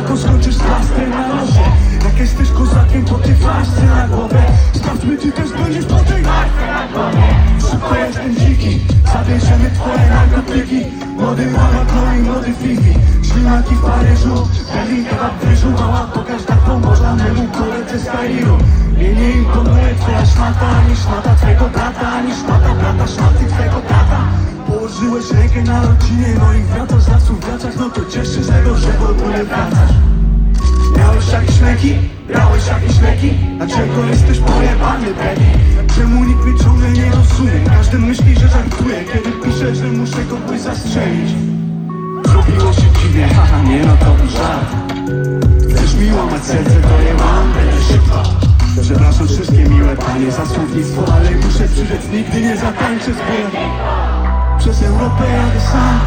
Jako skończysz z na nosie. Jak jesteś kozakiem, to ty flaszce na głowę. Sprawdźmy, ty też będziesz po tej na głowie Szybko jestem dziki Zabierzemy twoje narkotyki. Młody Malak, no i młody Fifi. Ślimaki w Paryżu Berlin, Paryżu. Mała pokaż tak pomożna memu koledze z Kairu Mnie nie imponuje twoja szmata Ani szmata twego brata Ani szmata brata szmaty twego brata. Położyłeś rękę na rodzinie no i wiatr gaciach No to cieszę się z tego, że w ogóle wracasz Miałeś jakieś leki? Brałeś jakieś leki? Dlaczego jesteś pojebany, baby? Czemu nikt mnie ciągle nie rozumie? Każdy myśli, że żartuje Kiedy piszę, że muszę kogoś zastrzelić Zrobiło się dziwnie, haha, nie no to żart Chcesz mi łamać serce, to je mam, będę szybko Przepraszam wszystkie miłe panie za słownictwo Ale muszę przyrzec, nigdy nie zatańczę z bólem Przez Europę jadę sam